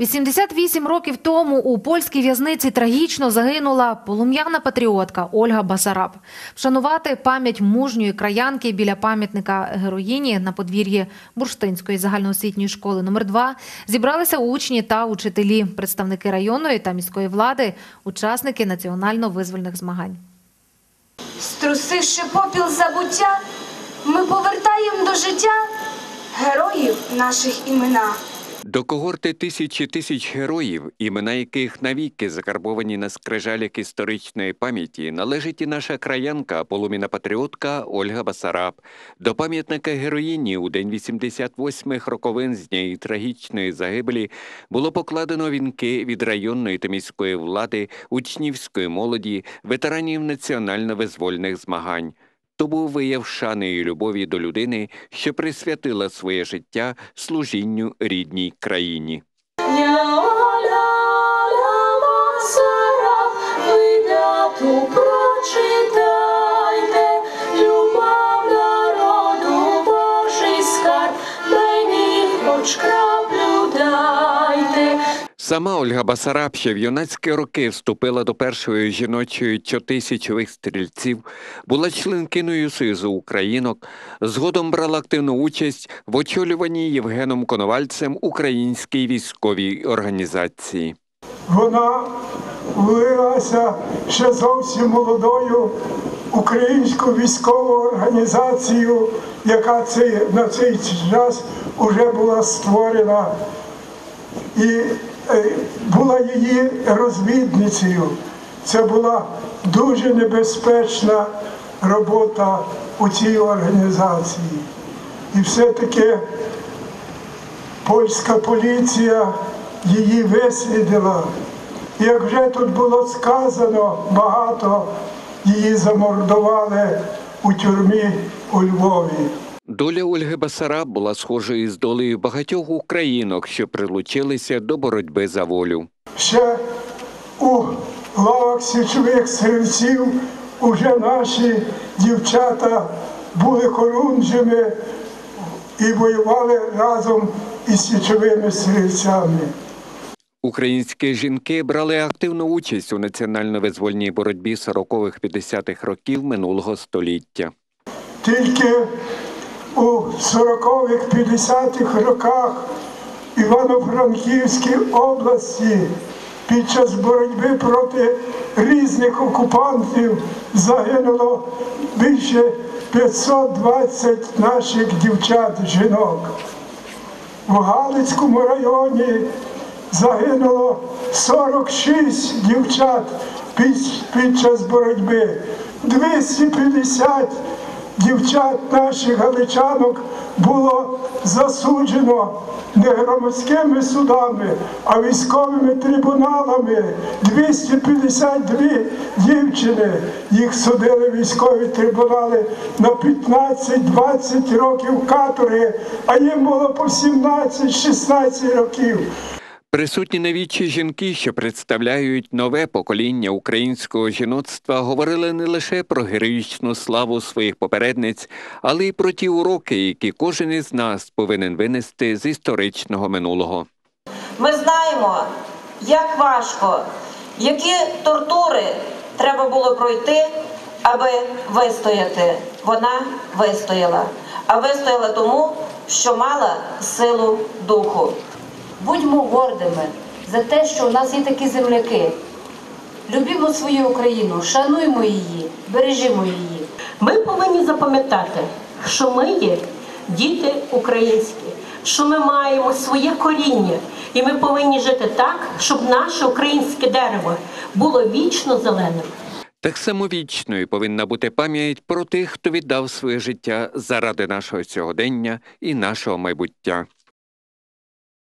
88 років тому у польській в'язниці трагічно загинула полум'яна патріотка Ольга Басараб. Вшанувати пам'ять мужньої краянки біля пам'ятника героїні на подвір'ї Бурштинської загальноосвітньої школи номер 2 зібралися учні та учителі, представники районної та міської влади, учасники національно-визвольних змагань. Струсивши попіл забуття, ми повертаємо до життя героїв наших імена. До когорти тисячі тисяч героїв, імена яких навіки закарбовані на скрижалях історичної пам'яті, належить і наша краянка, полуміна патріотка Ольга Басараб. До пам'ятника героїні у день 88-х роковин з дня трагічної загибелі було покладено вінки від районної та міської влади, учнівської молоді, ветеранів національно-визвольних змагань. То був вияв шани і любові до людини, що присвятила своє життя служінню рідній країні. Я Оля Басараб, ви Сама Ольга Басараб ще в юнацькі роки вступила до першої жіночої чотисячових стрільців, була членкиною Союзу Українок, згодом брала активну участь в очолюванні Євгеном Коновальцем українській військовій організації. Вона влилася ще зовсім молодою українську військову організацію, яка на цей час вже була створена. І була її розвідницею. Це була дуже небезпечна робота у цій організації. І все-таки польська поліція її вислідила. Як вже тут було сказано, багато її замордували у тюрмі у Львові. Доля Ольги Басараб була схожою з долею багатьох українок, що прилучилися до боротьби за волю. Ще у лавах січових стрільців уже наші дівчата були хорунжими і воювали разом із січовими стрільцями. Українські жінки брали активну участь у національно-визвольній боротьбі 40-50-х років минулого століття. Тільки у 40-х, 50-х роках Івано-Франківській області під час боротьби проти різних окупантів загинуло більше 520 наших дівчат, жінок. В Галицькому районі загинуло 46 дівчат під, під час боротьби. 250 дівчат наших галичанок було засуджено не громадськими судами, а військовими трибуналами. 252 дівчини їх судили військові трибунали на 15-20 років каторги, а їм було по 17-16 років. Присутні навічі жінки, що представляють нове покоління українського жіноцтва, говорили не лише про героїчну славу своїх попередниць, але й про ті уроки, які кожен із нас повинен винести з історичного минулого. Ми знаємо, як важко, які тортури треба було пройти, аби вистояти. Вона вистояла, а вистояла тому, що мала силу духу. Будьмо гордими за те, що у нас є такі земляки. Любімо свою Україну, шануймо її, бережімо її. Ми повинні запам'ятати, що ми є діти українські, що ми маємо своє коріння, і ми повинні жити так, щоб наше українське дерево було вічно зеленим. Так само вічною повинна бути пам'ять про тих, хто віддав своє життя заради нашого сьогодення і нашого майбуття.